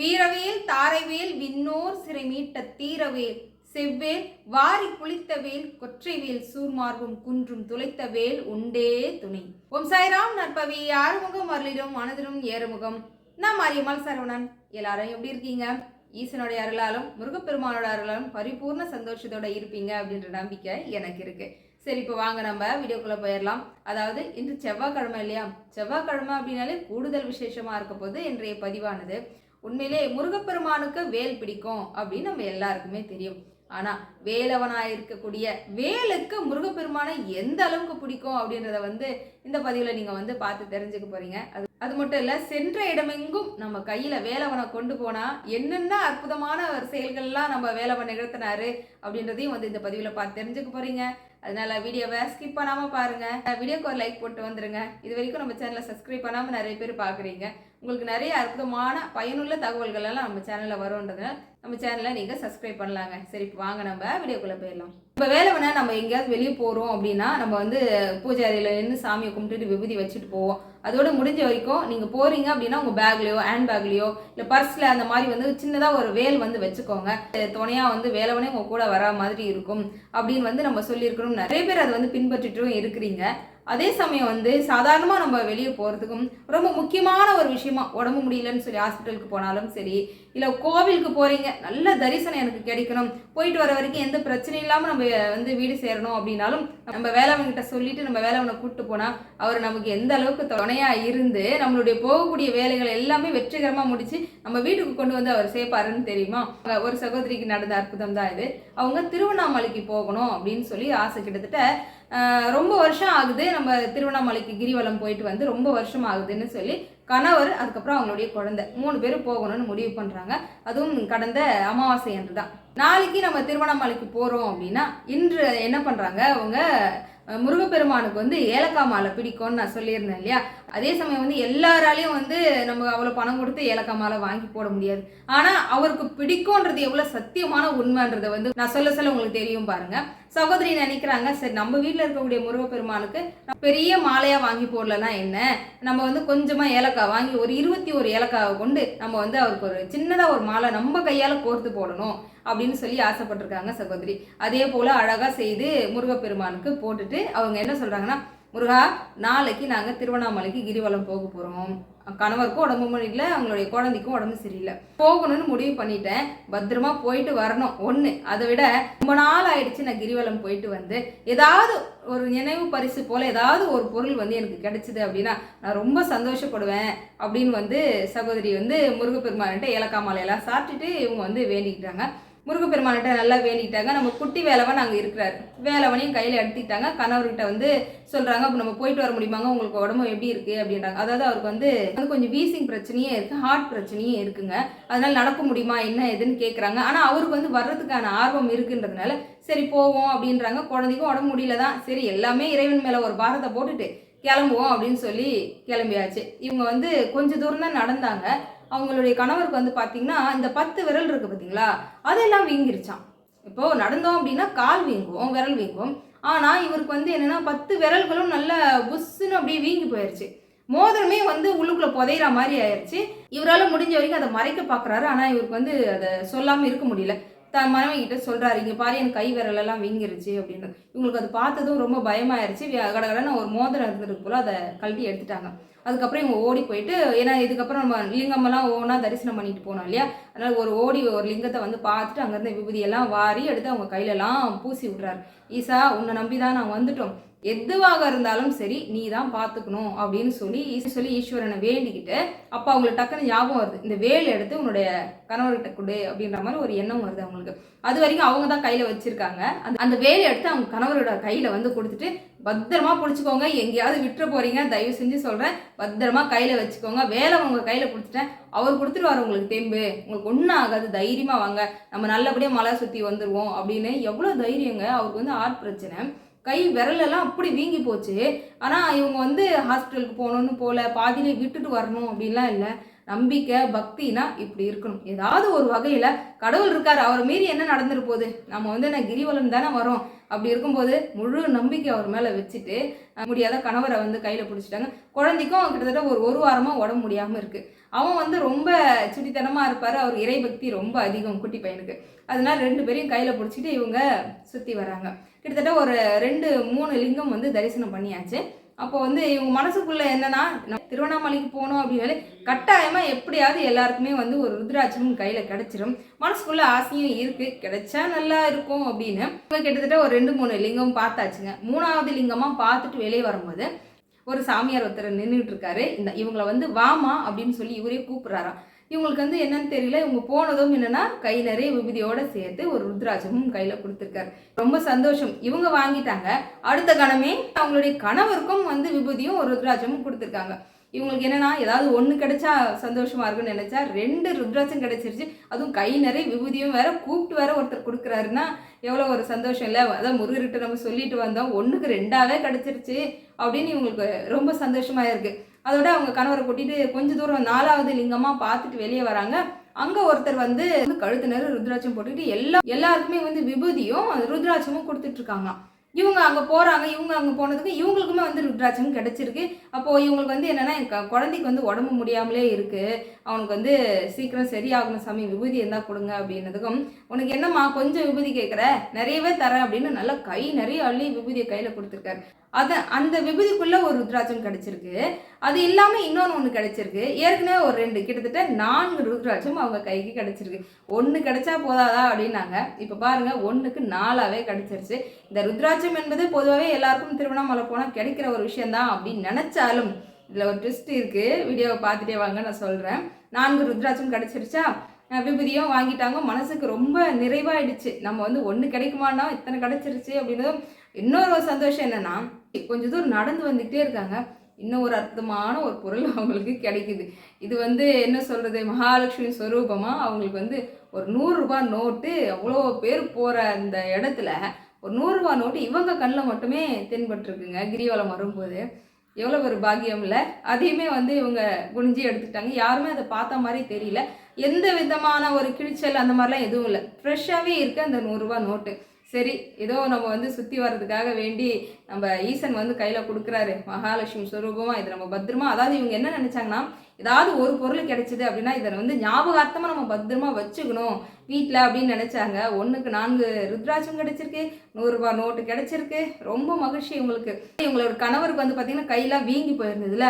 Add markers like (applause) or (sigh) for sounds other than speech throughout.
வீரவேல் தாரைவேல் விண்ணோர் சிறை மீட்ட தீரவேல் செவ்வேல் வாரி குளித்த வேல் கொற்றைவேல் சூர்மார்பும் குன்றும் துளைத்த வேல் உண்டே துணை. ஓம் சாய்ராம் நற்பவி ஆறுமுகம் அருளிடும் மனதிலும் ஏறுமுகம். நான் மாரியம்மாள் சரவணன். எல்லாரும் எப்படி இருக்கீங்க? ஈசனுடைய அருளாலும் முருகப்பெருமானோட அருளாலும் பரிபூர்ண சந்தோஷத்தோட இருப்பீங்க அப்படின்ற நம்பிக்கை எனக்கு இருக்கு. சரி இப்போ வாங்க நம்ம வீடியோக்குள்ளே போயிடலாம். அதாவது இன்று செவ்வாய்க்கிழமை இல்லையா? செவ்வாய்க்கிழமை அப்படின்னாலே கூடுதல் விசேஷமாக இருக்க போது இன்றைய பதிவானது. உண்மையிலே முருகப்பெருமானுக்கு வேல் பிடிக்கும் அப்படின்னு நம்ம எல்லாருக்குமே தெரியும். ஆனா வேலவனாக இருக்கக்கூடிய வேலுக்கு முருகப்பெருமானை எந்த அளவுக்கு பிடிக்கும் அப்படின்றத வந்து இந்த பதிவில் நீங்கள் வந்து பார்த்து தெரிஞ்சுக்க போறீங்க. அது அது மட்டும் இல்லை சென்ற இடமெங்கும் நம்ம கையில் வேலவனை கொண்டு போனால் என்னென்ன அற்புதமான செயல்கள்லாம் நம்ம வேலவன் நிகழ்த்தினாரு அப்படின்றதையும் வந்து இந்த பதிவில் பார்த்து தெரிஞ்சுக்க போறீங்க. அதனால வீடியோவை ஸ்கிப் பண்ணாமல் பாருங்க. வீடியோக்கு ஒரு லைக் போட்டு வந்துருங்க. இது வரைக்கும் நம்ம சேனலை சப்ஸ்கிரைப் பண்ணாமல் நிறைய பேர் பார்க்குறீங்க உங்களுக்கு நிறைய அற்புதமான பயனுள்ள தகவல்கள் எல்லாம் நம்ம சேனல்ல வரும்ன்றதுனால நம்ம சேனலை நீங்க சப்ஸ்கிரைப் பண்ணலாங்க. சரி இப்போ வாங்க நம்ம வீடியோக்குள்ள போயிடலாம். இப்போ வேலைவனை நம்ம எங்கேயாவது வெளியே போறோம் அப்படின்னா நம்ம வந்து பூஜை நின்று சாமியை கும்பிட்டுட்டு விபூதி வச்சுட்டு போவோம். அதோட முடிஞ்ச வரைக்கும் நீங்க போறீங்க அப்படின்னா உங்க பேக்லயோ ஹேண்ட் பேக்லயோ இல்ல பர்ஸ்ல அந்த மாதிரி வந்து சின்னதா ஒரு வேல் வந்து வச்சுக்கோங்க. துணையா வந்து வேலவனே உங்க கூட வர மாதிரி இருக்கும் அப்படின்னு வந்து நம்ம சொல்லியிருக்கிறோம் நிறைய பேர் அதை வந்து பின்பற்றிட்டும் இருக்கிறீங்க. அதே சமயம் வந்து சாதாரணமாக நம்ம வெளியே போகிறதுக்கும் ரொம்ப முக்கியமான ஒரு விஷயமா உடம்பு முடியலன்னு சொல்லி ஹாஸ்பிட்டலுக்கு போனாலும் சரி இல்லை கோவிலுக்கு போகிறீங்க நல்ல தரிசனம் எனக்கு கிடைக்கணும் போயிட்டு வர வரைக்கும் எந்த பிரச்சனையும் இல்லாமல் நம்ம வந்து வீடு சேரணும் அப்படின்னாலும் நம்ம வேலைவன்கிட்ட சொல்லிட்டு நம்ம வேலைவனை கூப்பிட்டு போனால் அவர் நமக்கு எந்த அளவுக்கு துணையாக இருந்து நம்மளுடைய போகக்கூடிய வேலைகள் எல்லாமே வெற்றிகரமாக முடித்து நம்ம வீட்டுக்கு கொண்டு வந்து அவர் சேர்ப்பாருன்னு தெரியுமா? ஒரு சகோதரிக்கு நடந்த அற்புதம் தான் இது. அவங்க திருவண்ணாமலைக்கு போகணும் அப்படின்னு சொல்லி ஆசை கிட்டத்தட்ட ரொம்ப வருஷம் ஆகுது நம்ம திருவண்ணாமலைக்கு கிரிவலம் போயிட்டு வந்து ரொம்ப வருஷம் ஆகுதுன்னு சொல்லி கணவர் அதுக்கப்புறம் அவங்களுடைய குழந்தை. மூணு பேரும் போகணும்னு முடிவு பண்ணுறாங்க அதுவும் கடந்த அமாவாசை அன்று தான் நாளைக்கு நம்ம திருவண்ணாமலைக்கு போகிறோம் அப்படின்னா இன்று என்ன பண்ணுறாங்க அவங்க முருகப்பெருமானுக்கு வந்து ஏலக்காய் மாலை பிடிக்கும்னு நான் சொல்லியிருந்தேன் இல்லையா? அதே சமயம் வந்து எல்லாராலையும் வந்து நம்ம அவ்வளோ பணம் கொடுத்து ஏலக்காய் மாலை வாங்கி போட முடியாது. ஆனால் அவருக்கு பிடிக்கும்ன்றது எவ்வளோ சத்தியமான உண்மைன்றதை வந்து நான் சொல்ல சொல்ல உங்களுக்கு தெரியும் பாருங்க. சகோதரி நினைக்கிறாங்க சரி நம்ம வீட்டில் இருக்கக்கூடிய முருகப்பெருமானுக்கு பெரிய மாலையாக வாங்கி போடலன்னா என்ன? நம்ம வந்து கொஞ்சமாக ஏலக்காய் வாங்கி ஒரு இருபத்தி ஒரு ஏலக்காவை கொண்டு நம்ம வந்து அவருக்கு ஒரு சின்னதாக ஒரு மாலை நம்ம கையால் கோர்த்து போடணும் அப்படின்னு சொல்லி ஆசைப்பட்டிருக்காங்க சகோதரி. அதே போல் அழகாக செய்து முருகப்பெருமானுக்கு போட்டுட்டு அவங்க என்ன சொல்கிறாங்கன்னா முருகா நாளைக்கு நாங்கள் திருவண்ணாமலைக்கு கிரிவலம் போக போகிறோம் கணவருக்கும் உடம்பு முடியல அவங்களுடைய குழந்தைக்கும் உடம்பு சரியில்லை. போகணும்னு முடிவு பண்ணிட்டேன். பத்திரமா போயிட்டு வரணும். ஒன்று அதை விட ரொம்ப நாள் ஆயிடுச்சு நான் கிரிவலம் போயிட்டு வந்து. ஏதாவது ஒரு நினைவு பரிசு போல ஏதாவது ஒரு பொருள் வந்து எனக்கு கிடைச்சிது அப்படின்னா நான் ரொம்ப சந்தோஷப்படுவேன் அப்படின்னு வந்து சகோதரி வந்து முருகப்பெருமான்கிட்ட ஏலக்காய் மாலையெல்லாம் சாப்பிட்டுட்டு இவங்க வந்து வேண்டிக்கிட்டாங்க. முருகப்பெருமான்கிட்ட நல்லா வேண்டிக்கிட்டாங்க. நம்ம குட்டி வேலவன் அங்கே இருக்கிறாரு. வேலவனையும் கையில் எடுத்துக்கிட்டாங்க. கணவர்கிட்ட வந்து சொல்கிறாங்க அப்போ நம்ம போயிட்டு வர முடியுமாங்க? உங்களுக்கு உடம்பு எப்படி இருக்குது அப்படின்றாங்க. அதாவது அவருக்கு வந்து வந்து கொஞ்சம் வீசிங் பிரச்சனையே இருக்குது ஹார்ட் பிரச்சனையே இருக்குங்க. அதனால் நடக்க முடியுமா? என்ன ஏதுன்னு கேட்குறாங்க ஆனால் அவருக்கு வந்து வர்றதுக்கான ஆர்வம் இருக்குன்றதுனால சரி போவோம் அப்படின்றாங்க. குழந்தைக்கும் உடம்பு முடியல தான் சரி எல்லாமே இறைவன் மேலே ஒரு பாரத்தை போட்டுட்டு கிளம்புவோம் அப்படின்னு சொல்லி கிளம்பியாச்சு. இவங்க வந்து கொஞ்சம் தூரம் தான் நடந்தாங்க. அவங்களுடைய கணவருக்கு வந்து பார்த்தீங்கன்னா இந்த பத்து விரல் இருக்குது பார்த்தீங்களா அதெல்லாம் வீங்கிருச்சான் இப்போது நடந்தோம் அப்படின்னா கால் வீங்குவோம் விரல் வீங்குவோம். ஆனால் இவருக்கு வந்து என்னன்னா பத்து விரல்களும் நல்ல புஷ்ஷுன்னு அப்படியே வீங்கி போயிடுச்சு மோதிரமே வந்து உள்ளுக்குள்ள புதையிற மாதிரி ஆயிடுச்சு இவரால் முடிஞ்ச வரைக்கும் அதை மறைக்க பார்க்குறாரு ஆனால் இவருக்கு வந்து அதை சொல்லாமல் இருக்க முடியல. தன் மனைவி கிட்ட சொல்றாரு பாரு என் கை விரலெல்லாம் வீங்கிருச்சு அப்படின்னு. இவங்களுக்கு அது பார்த்ததும் ரொம்ப பயமாயிருச்சு. கடகடன்னு ஒரு மோதிரம் இருந்துருக்கு போல் அதை கழட்டி எடுத்துட்டாங்க. அதுக்கப்புறம் இவங்க ஓடி போயிட்டு ஏன்னா இதுக்கப்புறம் நம்ம லிங்கமெல்லாம் ஓனாக தரிசனம் பண்ணிட்டு போனோம் இல்லையா? அதனால் ஒரு ஓடி ஒரு லிங்கத்தை வந்து பார்த்துட்டு அங்கேருந்து விபூதியெல்லாம் வாரி எடுத்து அவங்க கையிலலாம் பூசி விட்றாரு. ஈசா உன்னை நம்பி தான் நான் வந்துட்டோம். எதுவாக இருந்தாலும் சரி நீ தான் பார்த்துக்கணும் அப்படின்னு சொல்லி சொல்லி ஈஸ்வரனை வேண்டிக்கிட்டு அப்போ அவங்களுக்கு டக்குன்னு ஞாபகம் வருது. இந்த வேல் எடுத்து உன்னுடைய கணவர்கிட்ட கொடு அப்படின்ற மாதிரி ஒரு எண்ணம் வருது அவங்களுக்கு. அது வரைக்கும் அவங்க தான் கையில் வச்சுருக்காங்க. அந்த அந்த வேலை எடுத்து அவங்க கணவரோட கையில் வந்து கொடுத்துட்டு பத்திரமா பிடிச்சிக்கோங்க. எங்கேயாவது விட்டுற போறீங்க. தயவு செஞ்சு சொல்கிறேன் பத்திரமா கையில் வச்சுக்கோங்க. வேலை உங்கள் கையில் பிடிச்சிட்டேன் அவர் கொடுத்துட்டு வர உங்களுக்கு தெம்பு. உங்களுக்கு ஒன்றும் ஆகாது. தைரியமாக வாங்க. நம்ம நல்லபடியாக மலை சுற்றி வந்துடுவோம் அப்படின்னு எவ்வளோ தைரியங்க. அவருக்கு வந்து ஆர்ட் பிரச்சனை. கை விரலெல்லாம் அப்படி வீங்கி போச்சு. ஆனால் இவங்க வந்து ஹாஸ்பிட்டலுக்கு போகணுன்னு போகல பாதியிலே விட்டுட்டு வரணும் அப்படின்லாம் இல்லை. நம்பிக்கை பக்தினா இப்படி இருக்கணும். ஏதாவது ஒரு வகையில் கடவுள் இருக்கார் அவரை மீறி என்ன நடந்துட்டு போகுது? நம்ம வந்து என்ன கிரிவலம் தானே வரோம்? அப்படி இருக்கும்போது முழு நம்பிக்கை அவர் மேலே வச்சுட்டு முடியாத கணவரை வந்து கையில் பிடிச்சிட்டாங்க. குழந்தைக்கும் கிட்டத்தட்ட ஒரு ஒரு வாரமாக உடம்பு முடியாமல் இருக்குது அவன் வந்து ரொம்ப சுட்டித்தனமாக இருப்பார். அவர் இறைபக்தி ரொம்ப அதிகம் குட்டி பையனுக்கு. அதனால ரெண்டு பேரையும் கையில் பிடிச்சிட்டு இவங்க சுற்றி வராங்க. கிட்டத்தட்ட ஒரு ரெண்டு மூணு லிங்கம் வந்து தரிசனம் பண்ணியாச்சு. அப்போ வந்து இவங்க மனசுக்குள்ளே என்னன்னா நம்ம திருவண்ணாமலைக்கு போகணும் அப்படின்னாலே கட்டாயமாக எப்படியாவது எல்லாருக்குமே வந்து ஒரு ருத்ராட்சமும் கையில் கிடச்சிரும். மனசுக்குள்ளே ஆசையும் இருக்குது கிடைச்சா நல்லா இருக்கும் அப்படின்னு. இவங்க கிட்டத்தட்ட ஒரு ரெண்டு மூணு லிங்கம் பார்த்தாச்சுங்க. மூணாவது லிங்கமாக பார்த்துட்டு வெளியே வரும்போது ஒரு சாமியார் ஒருத்தர் நின்றுட்டு இருக்காரு. இந்த இவங்களை வந்து வாமா அப்படின்னு சொல்லி இவரே கூப்பிட்றாராம். இவங்களுக்கு வந்து என்னன்னு தெரியல. இவங்க போனதும் என்னன்னா கை நிறைய விபதியோட சேர்த்து ஒரு ருத்ராட்சமும் கையில கொடுத்துருக்காரு. ரொம்ப சந்தோஷம். இவங்க வாங்கிட்டாங்க. அடுத்த கணமே அவங்களுடைய கணவருக்கும் வந்து விபூதியும் ஒரு ருத்ராட்சமும் கொடுத்துருக்காங்க. இவங்களுக்கு என்னன்னா ஏதாவது ஒன்று கிடைச்சா சந்தோஷமா இருக்கும்னு நினைச்சா ரெண்டு ருத்ராட்சம் கிடைச்சிருச்சு. அதுவும் கை நிறைய விபூதியும் வேற கூப்பிட்டு வேற ஒருத்தர் கொடுக்குறாருன்னா எவ்வளோ ஒரு சந்தோஷம் இல்லை. அதான் முருகர்கிட்ட நம்ம சொல்லிட்டு வந்தோம். ஒன்றுக்கு ரெண்டாவே கிடைச்சிருச்சு அப்படின்னு இவங்களுக்கு ரொம்ப சந்தோஷமா இருக்கு. அதோட அவங்க கணவரை கூட்டிட்டு கொஞ்ச தூரம் நாலாவது லிங்கமா பார்த்துட்டு வெளியே வராங்க. அங்க ஒருத்தர் வந்து கழுத்து நேரம் ருத்ராட்சம் போட்டுக்கிட்டு எல்லா எல்லாருக்குமே வந்து விபூதியும் ருத்ராட்சமும் கொடுத்துட்டு இருக்காங்க இவங்க அங்கே போகிறாங்க இவங்க அங்கே போனதுக்கு இவங்களுக்குமே வந்து ருத்ராட்சம் கிடைச்சிருக்கு. அப்போது இவங்களுக்கு வந்து என்னென்னா என் க- குழந்தைக்கு வந்து உடம்பு முடியாமலே இருக்குது அவனுக்கு வந்து சீக்கிரம் சரியாகணும் சாமி விபூதி இருந்தால் கொடுங்க அப்படின்னதுக்கும் உனக்கு என்னம்மா கொஞ்சம் விபூதி கேட்குற நிறையவே தரேன் அப்படின்னு நல்லா கை நிறைய அள்ளி விபூதியை கையில் கொடுத்துருக்காரு. அதை அந்த விபூதிக்குள்ளே ஒரு ருத்ராட்சம் கிடைச்சிருக்கு. அது இல்லாமல் இன்னொன்று ஒன்று கிடச்சிருக்கு. ஏற்கனவே ஒரு ரெண்டு கிட்டத்தட்ட நான்கு ருத்ராட்சம் அவங்க கைக்கு கிடச்சிருக்கு. ஒன்று கிடைச்சா போதாதா அப்படின்னாங்க. இப்போ பாருங்கள் ஒன்றுக்கு நாலாவே கிடச்சிருச்சு. இந்த ருத்ராட்சம் என்பது பொதுவாகவே எல்லாருக்கும் திருவண்ணாமலை போனால் கிடைக்கிற ஒரு விஷயம்தான் அப்படின்னு நினச்சாலும் இதில் ஒரு ட்விஸ்ட் இருக்குது வீடியோவை பார்த்துட்டே வாங்க நான் சொல்கிறேன் நான்கு ருத்ராட்சம் கிடச்சிருச்சா? விபூதியும் வாங்கிட்டாங்க. மனசுக்கு ரொம்ப நிறைவாயிடுச்சு. நம்ம வந்து ஒன்று கிடைக்குமான்னா இத்தனை கிடச்சிருச்சு அப்படின்னதும் இன்னொரு சந்தோஷம் என்னென்னா கொஞ்ச தூரம் நடந்து வந்துக்கிட்டே இருக்காங்க. இன்னும் ஒரு அற்புதமான ஒரு பொருள் (laughs) அவங்களுக்கு கிடைக்குது. இது வந்து என்ன சொல்கிறது மகாலட்சுமி ஸ்வரூபமாக அவங்களுக்கு வந்து ஒரு நூறுரூபா நோட்டு அவ்வளோ பேர் போகிற அந்த இடத்துல ஒரு நூறுரூபா நோட்டு இவங்க கண்ணில் மட்டுமே தென்பட்டிருக்குங்க. கிரிவலம் வரும்போது. எவ்வளோ ஒரு பாக்கியம் இல்லை. அதையுமே வந்து இவங்க குனிஞ்சு எடுத்துக்கிட்டாங்க. யாருமே அதை பார்த்த மாதிரி தெரியல. எந்த விதமான ஒரு கிழிச்சல் அந்த மாதிரிலாம் எதுவும் இல்லை. ஃப்ரெஷ்ஷாகவே இருக்குது அந்த நூறுரூவா நோட்டு. சரி ஏதோ நம்ம வந்து சுற்றி வர்றதுக்காக வேண்டி நம்ம ஈசன் வந்து கையில் கொடுக்குறாரு. மகாலட்சுமி ஸ்வரூபமாக இதை நம்ம பத்திரமா அதாவது இவங்க என்ன நினச்சாங்கன்னா ஏதாவது ஒரு பொருள் கிடைச்சிது அப்படின்னா இதை வந்து ஞாபகார்த்தமாக நம்ம பத்திரமா வச்சுக்கணும். வீட்டில் அப்படின்னு நினச்சாங்க. ஒன்றுக்கு நான்கு ருத்ராட்சம் கிடைச்சிருக்கு நூறுரூபா நோட்டு கிடைச்சிருக்கு. ரொம்ப மகிழ்ச்சி இவங்களுக்கு. இவங்களோட கணவருக்கு வந்து பார்த்தீங்கன்னா கையெல்லாம் வீங்கி போயிருந்ததுல.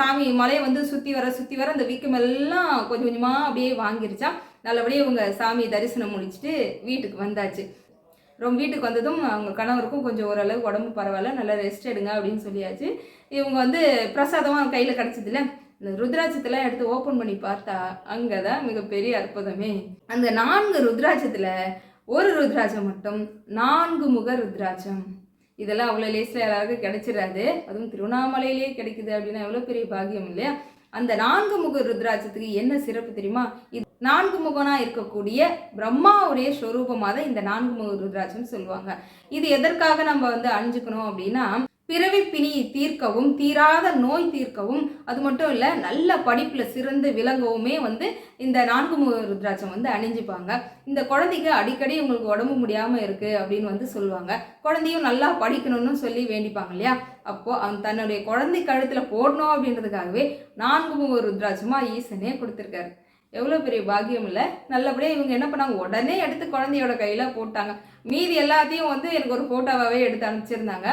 சாமி மலையை வந்து சுற்றி வர சுற்றி வர அந்த வீக்கம் எல்லாம் கொஞ்சம் கொஞ்சமாக அப்படியே வாங்கிருச்சா. நல்லபடியாக இவங்க சாமி தரிசனம் முடிச்சுட்டு வீட்டுக்கு வந்தாச்சு. ரொம்ப வீட்டுக்கு வந்ததும் அவங்க கணவருக்கும் கொஞ்சம் ஓரளவு உடம்பு பரவாயில்ல நல்லா ரெஸ்ட் எடுங்க அப்படின்னு சொல்லியாச்சு. இவங்க வந்து பிரசாதமாக கையில் கிடச்சதுல இந்த ருத்ராட்சத்தெல்லாம் எடுத்து ஓப்பன் பண்ணி பார்த்தா அங்கே தான் மிகப்பெரிய அற்புதமே. அந்த நான்கு ருத்ராட்சத்தில் ஒரு ருத்ராட்சம் மட்டும் நான்கு முக ருத்ராட்சம். இதெல்லாம் அவ்வளோ லேஸில் எல்லாருக்கும் கிடைச்சிடாது. அதுவும் திருவண்ணாமலையிலே கிடைக்குது அப்படின்னா எவ்வளோ பெரிய பாக்கியம் இல்லையா? அந்த நான்கு முக ருத்ராட்சத்துக்கு என்ன சிறப்பு தெரியுமா? இது நான்கு முகனாக இருக்கக்கூடிய பிரம்மாவுடைய ஸ்வரூபமாக தான் இந்த நான்கு முக ருத்ராட்சம் சொல்லுவாங்க. இது எதற்காக நம்ம வந்து அணிஞ்சுக்கணும் அப்படின்னா பிறவி பிணியை தீர்க்கவும் தீராத நோய் தீர்க்கவும் அது மட்டும் இல்லை நல்ல படிப்பில் சிறந்து விளங்கவுமே வந்து இந்த நான்கு முக ருத்ராட்சம் வந்து அணிஞ்சுப்பாங்க. இந்த குழந்தைக்கு அடிக்கடி உங்களுக்கு உடம்பு முடியாமல் இருக்குது அப்படின்னு வந்து சொல்லுவாங்க. குழந்தையும் நல்லா படிக்கணும்னு சொல்லி வேண்டிப்பாங்க இல்லையா? அப்போது அவன் தன்னுடைய குழந்தை கழுத்தில் போடணும் அப்படின்றதுக்காகவே நான்கு முக ருத்ராட்சமாக ஈசனே கொடுத்துருக்காரு. எவ்வளோ பெரிய பாக்கியம் இல்லை? நல்லபடியாக இவங்க என்ன பண்ணாங்க? உடனே எடுத்து குழந்தையோட கையில் போட்டாங்க. மீதி எல்லாத்தையும் வந்து எனக்கு ஒரு ஃபோட்டோவாகவே எடுத்து அனுப்பிச்சிருந்தாங்க.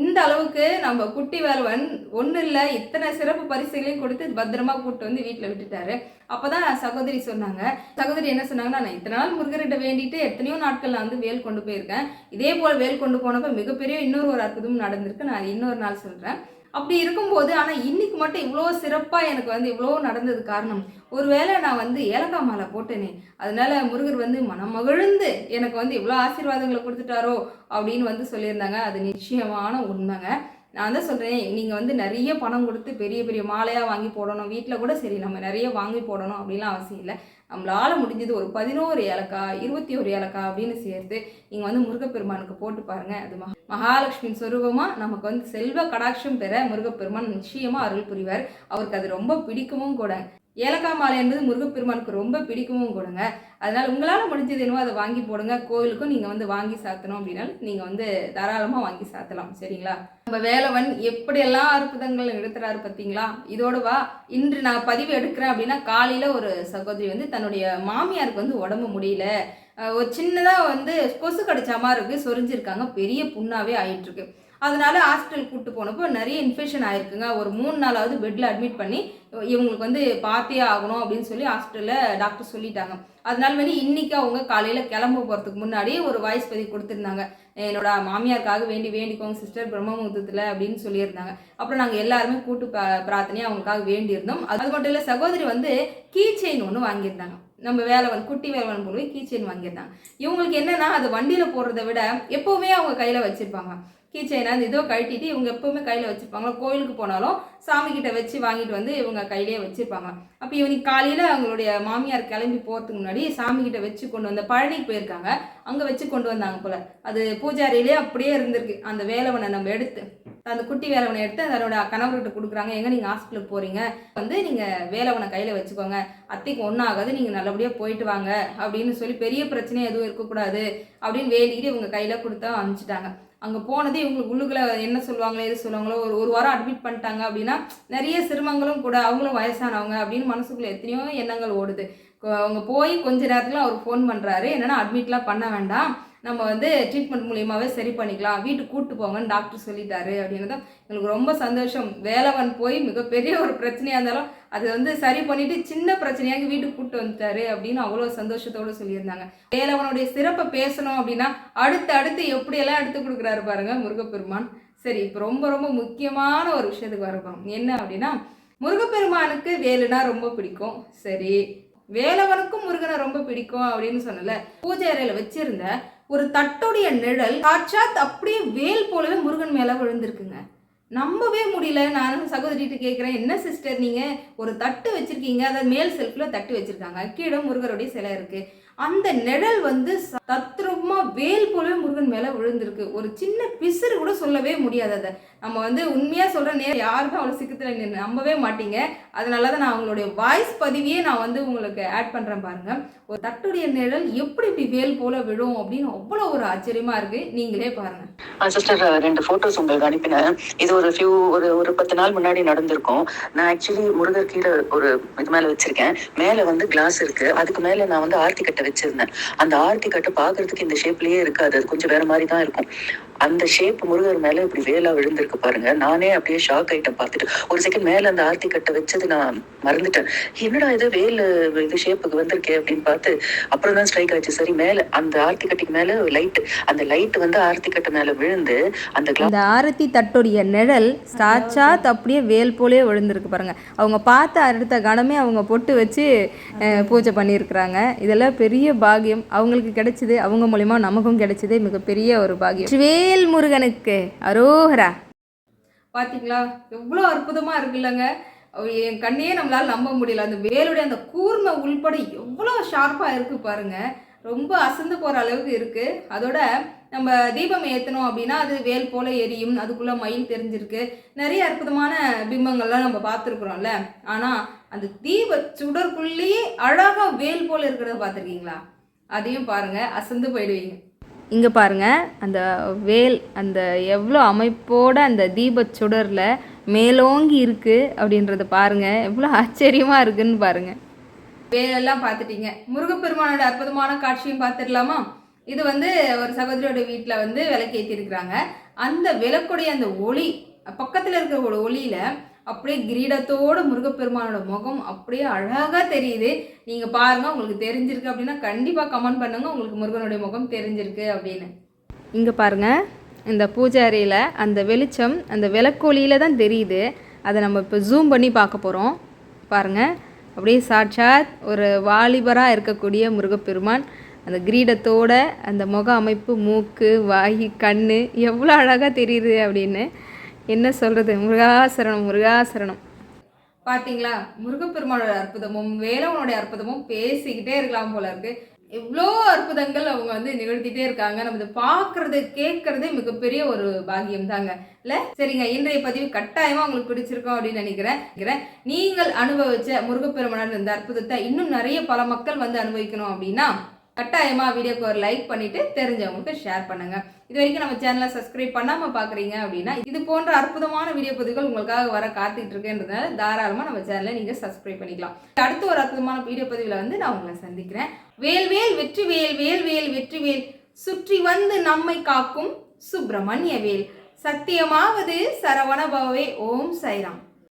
இந்த அளவுக்கு நம்ம குட்டி வேலவன் ஒன்றும் இல்லை இத்தனை சிறப்பு பரிசுகளையும் கொடுத்து பத்திரமா கூப்பிட்டு வந்து வீட்டில் விட்டுட்டாரு. அப்பதான் சகோதரி சொன்னாங்க. சகோதரி என்ன சொன்னாங்கன்னா நான் இத்தனை நாள் முருகர்கிட்ட வேண்டிட்டு எத்தனையோ நாட்கள் நான் வந்து வேல் கொண்டு போயிருக்கேன். இதே போல் வேல் கொண்டு போனப்போ மிகப்பெரிய இன்னொரு ஒரு அற்புதம் நடந்திருக்கு. நான் இன்னொரு நாள் சொல்கிறேன் அப்படி இருக்கும்போது ஆனால் இன்னைக்கு மட்டும் இவ்வளோ சிறப்பாக எனக்கு வந்து இவ்வளோ நடந்தது காரணம். ஒருவேளை நான் வந்து ஏலக்காய் மாலை போட்டேனே அதனால முருகர் வந்து மனமகிழ்ந்து மகிழ்ந்து எனக்கு வந்து இவ்வளோ ஆசீர்வாதங்களை கொடுத்துட்டாரோ அப்படின்னு வந்து சொல்லியிருந்தாங்க. அது நிச்சயமான உண்மைங்க. நான் தான் சொல்கிறேன் நீங்கள் வந்து நிறைய பணம் கொடுத்து பெரிய பெரிய மாலையாக வாங்கி போடணும். வீட்டில் கூட சரி நம்ம நிறைய வாங்கி போடணும் அப்படின்லாம் அவசியம் இல்லை. நம்மளால் முடிஞ்சது ஒரு பதினோரு ஏலக்காய் இருபத்தி ஒரு ஏலக்காய் அப்படின்னு சேர்த்து நீங்கள் வந்து முருகப்பெருமானுக்கு போட்டு பாருங்க. அது மகா மகாலட்சுமி சொரூபமாக நமக்கு வந்து செல்வ கடாட்சம் பெற முருகப்பெருமான் நிச்சயமாக அருள் புரிவார். அவருக்கு அது ரொம்ப பிடிக்கவும் கூட. ஏலக்காய் மாலை என்பது முருகப்பெருமானுக்கு ரொம்ப பிடிக்கவும் கொடுங்க. அதனால் உங்களால் முடிஞ்சது என்னவோ அதை வாங்கி போடுங்க. கோவிலுக்கும் நீங்கள் வந்து வாங்கி சாத்தணும் அப்படின்னாலும் நீங்கள் வந்து தாராளமாக வாங்கி சாத்தலாம். சரிங்களா? நம்ம வேலவன் எப்படியெல்லாம் அற்புதங்கள் எடுத்துறாரு பார்த்தீங்களா? இதோடு வா இன்று நான் பதிவு எடுக்கிறேன் அப்படின்னா காலையில் ஒரு சகோதரி வந்து தன்னுடைய மாமியாருக்கு வந்து உடம்பு முடியல. ஒரு சின்னதாக வந்து கொசு கடிச்சா மாதிரி இருக்குது சொரிஞ்சிருக்காங்க. பெரிய புண்ணாவே ஆயிட்டுருக்கு. அதனால ஹாஸ்பிட்டல் கூப்பிட்டு போனப்போ நிறைய இன்ஃபெக்ஷன் ஆயிருக்குங்க. ஒரு மூணு நாளாவது பெட்டில் அட்மிட் பண்ணி இவங்களுக்கு வந்து பார்த்தே ஆகணும் அப்படின்னு சொல்லி ஹாஸ்பிட்டலில் டாக்டர் சொல்லிட்டாங்க. அதனால வந்து இன்னைக்கு அவங்க காலையில் கிளம்ப போகிறதுக்கு முன்னாடி ஒரு வாய்ஸ் பதிவு கொடுத்துருந்தாங்க. என்னோட மாமியாருக்காக வேண்டி வேண்டிக்கோங்க சிஸ்டர் பிரம்மமுகூர்த்தத்தில் அப்படின்னு சொல்லியிருந்தாங்க. அப்புறம் நாங்கள் எல்லாருமே கூட்டு ப- பிரார்த்தனையா அவங்களுக்காக வேண்டியிருந்தோம். அது மட்டும் இல்லை சகோதரி வந்து கீ செயின் ஒன்று வாங்கியிருந்தாங்க. நம்ம வேலைவன் குட்டி வேலைவன் போய் கீ செயின் வாங்கியிருந்தாங்க. இவங்களுக்கு என்னென்னா அது வண்டியில் போடுறத விட எப்போவுமே அவங்க கையில் வச்சுருப்பாங்க. கீ செயினை இதோ கழட்டிட்டு இவங்க எப்பவுமே கையில் வச்சுருப்பாங்க. கோயிலுக்கு போனாலும் சாமி கிட்ட வச்சு வாங்கிட்டு வந்து இவங்க கையிலேயே வச்சுருப்பாங்க. அப்போ இவனுக்கு காலையில் அவங்களுடைய மாமியார் கிளம்பி போகிறதுக்கு முன்னாடி சாமி கிட்ட வச்சு கொண்டு வந்த பழனிக்கு போயிருக்காங்க. அங்கே வச்சு கொண்டு வந்தாங்க போல. அது பூஜாரியிலே அப்படியே இருந்திருக்கு. அந்த வேலவனை நம்ம எடுத்து அந்த குட்டி வேலவனை எடுத்து அதனோட கணவர்கிட்ட கொடுக்குறாங்க. எங்கே நீங்கள் ஹாஸ்பிட்டலுக்கு போகிறீங்க வந்து நீங்கள் வேலவனை கையில் வச்சுக்கோங்க. அத்தைக்கு ஒன்றும் ஆகாது. நீங்கள் நல்லபடியாக போயிட்டு வாங்க. அப்படின்னு சொல்லி பெரிய பிரச்சனை எதுவும் இருக்கக்கூடாது. அப்படின்னு வேலிக்கிட்டு இவங்க கையில் கொடுத்தா அனுப்பிச்சிட்டாங்க. அங்கே போனது இவங்களுக்கு உள்ளுக்குள்ள என்ன சொல்லுவாங்களோ எது சொல்லுவாங்களோ ஒரு ஒரு வாரம் அட்மிட் பண்ணிட்டாங்க அப்படின்னா நிறைய சிரமங்களும் கூட அவங்களும் வயசானவங்க அப்படின்னு மனசுக்குள்ள எத்தனையோ எண்ணங்கள் ஓடுது. அவங்க போய் கொஞ்ச நேரத்தில் அவர் ஃபோன் பண்ணுறாரு என்னென்னா அட்மிட்லாம் பண்ண வேண்டாம். நம்ம வந்து ட்ரீட்மெண்ட் மூலியமாகவே சரி பண்ணிக்கலாம். வீட்டுக்கு கூப்பிட்டு போங்கன்னு டாக்டர் சொல்லிட்டாரு அப்படின்னு தான் எங்களுக்கு ரொம்ப சந்தோஷம். வேலவன் போய் மிகப்பெரிய ஒரு பிரச்சனையாக இருந்தாலும் அது வந்து சரி பண்ணிட்டு சின்ன பிரச்சனையாக வீட்டுக்கு கூட்டு வந்துட்டாரு அப்படின்னு அவ்வளோ சந்தோஷத்தோடு சொல்லியிருந்தாங்க. வேலவனுடைய சிறப்பை பேசணும் அப்படின்னா அடுத்து அடுத்து எப்படியெல்லாம் எடுத்து கொடுக்குறாரு பாருங்க முருகப்பெருமான். சரி இப்போ ரொம்ப ரொம்ப முக்கியமான ஒரு விஷயத்துக்கு வரப்போம் என்ன அப்படின்னா முருகப்பெருமானுக்கு வேலுனா ரொம்ப பிடிக்கும். சரி வேலவனுக்கும் முருகனை ரொம்ப பிடிக்கும் அப்படின்னு சொன்னல பூஜை அறையில் வச்சிருந்த ஒரு தட்டுடைய நிழல் சாட்சாத் அப்படியே வேல் போலவே முருகன் மேலே விழுந்திருக்குங்க. நம்பவே முடியல. நானும் சகோதரிகிட்ட கேட்குறேன் என்ன சிஸ்டர் நீங்கள் ஒரு தட்டு வச்சுருக்கீங்க. அதை மேல் செல்ஃபில் தட்டு வச்சுருக்காங்க. கீழே முருகருடைய சிலை இருக்குது அந்த நிழல் வந்து தத்ரூபமாக வேல் போலவே முருகன் மேலே விழுந்திருக்கு. ஒரு சின்ன பிசுறு கூட சொல்லவே முடியாது அதை. நம்ம வந்து உண்மையாக சொல்கிற நேரம் யாருமே அவ்வளோ சிக்கத்தில் நம்பவே மாட்டீங்க. அதனால தான் நான் அவங்களுடைய வாய்ஸ் பதிவையே நான் வந்து உங்களுக்கு ஆட் பண்ணுறேன் பாருங்கள் ஒரு தட்டுடைய நிழல் எப்படி இப்படி வேல் போல விழும் அப்படின்னு அவ்வளோ ஒரு ஆச்சரியமா இருக்கு. நீங்களே பாருங்க. சிஸ்டர் ரெண்டு ஃபோட்டோஸ் உங்களுக்கு அனுப்பினேன். இது ஒரு ஃபியூ ஒரு ஒரு பத்து நாள் முன்னாடி நடந்திருக்கும். நான் ஆக்சுவலி முருகர் கீழே ஒரு இது மேலே வச்சிருக்கேன். மேலே வந்து கிளாஸ் இருக்கு. அதுக்கு மேலே நான் வந்து ஆர்த்தி கட்டை வச்சிருந்தேன். அந்த ஆர்த்தி கட்டை பாக்குறதுக்கு இந்த ஷேப்லயே இருக்காது. அது கொஞ்சம் வேற மாதிரி தான் இருக்கும். அந்த ஷேப் முருகர் மேலே இப்படி வேலா விழுந்திருக்கு. பாருங்க. நானே அப்படியே ஷாக் ஆயிட்டேன் பார்த்துட்டு. ஒரு செகண்ட் மேல அந்த ஆர்த்தி கட்டை வச்சது நான் மறந்துட்டேன். என்னடா இது வேல் இது ஷேப்புக்கு வந்திருக்கே அப்படின்னு பார்த்து அப்புறம் தான் ஸ்ட்ரைக் ஆச்சு. சரி மேல அந்த ஆர்த்தி கட்டிக்கு மேல லைட் அந்த லைட் வந்து ஆர்த்தி கட்டை மேல விழுந்து அந்த அந்த ஆரத்தி தட்டுடைய நிழல் சாட்சாத் அப்படியே வேல் போலே விழுந்திருக்கு பாருங்க. அவங்க பார்த்த அடுத்த கணமே அவங்க பொட்டு வச்சு பூஜை பண்ணியிருக்கிறாங்க. இதெல்லாம் பெரிய பாகியம் அவங்களுக்கு கிடைச்சது அவங்க மூலிமா நமக்கும் கிடைச்சது மிகப்பெரிய ஒரு பாகியம் வேல் முருகனுக்கு அரோஹரா பார்த்தீங்களா எவ்வளோ அற்புதமாக இருக்குல்லங்க. என் கண்ணையே நம்மளால் நம்ப முடியல. அந்த வேலுடைய அந்த கூர்மை உள்பட எவ்வளோ ஷார்ப்பாக இருக்குது பாருங்க. ரொம்ப அசந்து போகிற அளவுக்கு இருக்குது அதோட நம்ம தீபம் ஏற்றணும் அப்படின்னா அது வேல் போல எரியும். அதுக்குள்ளே மயில் தெரிஞ்சிருக்கு. நிறைய அற்புதமான பிம்பங்கள்லாம் நம்ம பார்த்துருக்குறோம்ல. ஆனால் அந்த தீப சுடருக்குள்ளேயே அழகாக வேல் போல் இருக்கிறத பார்த்துருக்கீங்களா? அதையும் பாருங்க. அசந்து போயிடுவீங்க. இங்கே பாருங்க அந்த வேல் அந்த எவ்வளோ அமைப்போட அந்த தீபச் சுடரில் மேலோங்கி இருக்குது அப்படின்றத பாருங்கள் எவ்வளோ ஆச்சரியமாக இருக்குன்னு பாருங்கள் வேலெல்லாம் பார்த்துட்டீங்க. முருகப்பெருமானோட அற்புதமான காட்சியும் பார்த்துடலாமா? இது வந்து ஒரு சகோதரியோட வீட்டில் வந்து விளக்கேற்றிருக்கிறாங்க அந்த விளக்குடைய அந்த ஒளி பக்கத்தில் இருக்கிற ஒரு ஒளியில் அப்படியே கிரீடத்தோட முருகப்பெருமானோட முகம் அப்படியே அழகாக தெரியுது. நீங்கள் பாருங்கள் உங்களுக்கு தெரிஞ்சிருக்கு அப்படின்னா கண்டிப்பாக கமெண்ட் பண்ணுங்கள் உங்களுக்கு முருகனுடைய முகம் தெரிஞ்சிருக்கு அப்படின்னு. இங்கே பாருங்க இந்த பூஜை அறையில் அந்த வெளிச்சம் அந்த விளக்கொலியில் தான் தெரியுது. அதை நம்ம இப்போ ஜூம் பண்ணி பார்க்க போகிறோம் பாருங்கள் அப்படியே சாட்சாத் ஒரு வாலிபராக இருக்கக்கூடிய முருகப்பெருமான் அந்த கிரீடத்தோட அந்த முக அமைப்பு மூக்கு வாய் கண் எவ்வளோ அழகாக தெரியுது அப்படின்னு. என்ன சொல்கிறது முருகாசரணம் முருகாசரணம். பார்த்தீங்களா முருகப்பெருமானோட அற்புதமும் வேலவனுடைய அற்புதமும் பேசிக்கிட்டே இருக்கலாம் போல இருக்கு. எவ்வளோ அற்புதங்கள் அவங்க வந்து நிகழ்த்திட்டே இருக்காங்க. நம்ம இதை பார்க்கறது கேட்கறதே மிகப்பெரிய ஒரு பாக்கியம் தாங்க இல்லை? சரிங்க இன்றைய பதிவு கட்டாயமாக உங்களுக்கு பிடிச்சிருக்கோம் அப்படின்னு நினைக்கிறேன். நீங்கள் அனுபவிச்ச முருகப்பெருமானார் இந்த அற்புதத்தை இன்னும் நிறைய பல மக்கள் வந்து அனுபவிக்கணும் அப்படின்னா கட்டாயமாக வீடியோக்கு ஒரு லைக் பண்ணிவிட்டு தெரிஞ்சவங்களுக்கு ஷேர் பண்ணுங்கள் இது வரைக்கும் நம்ம சேனலை சப்ஸ்கிரைப் பண்ணாமல் பார்க்குறீங்க அப்படின்னா இது போன்ற அற்புதமான வீடியோ பதிவுகள் உங்களுக்காக வர காத்துக்கிட்டு இருக்குன்றதுனால தாராளமாக நம்ம சேனலை நீங்கள் சப்ஸ்கிரைப் பண்ணிக்கலாம். அடுத்து ஒரு அற்புதமான வீடியோ பதிவில் வந்து நான் உங்களை சந்திக்கிறேன். வேல்வேல் வெற்றி வேல் வேல் வேல் வெற்றி வேல் சுற்றி வந்து நம்மை காக்கும் சுப்பிரமணிய வேல். சத்தியமாவது சரவணபவே ஓம் சைராம்.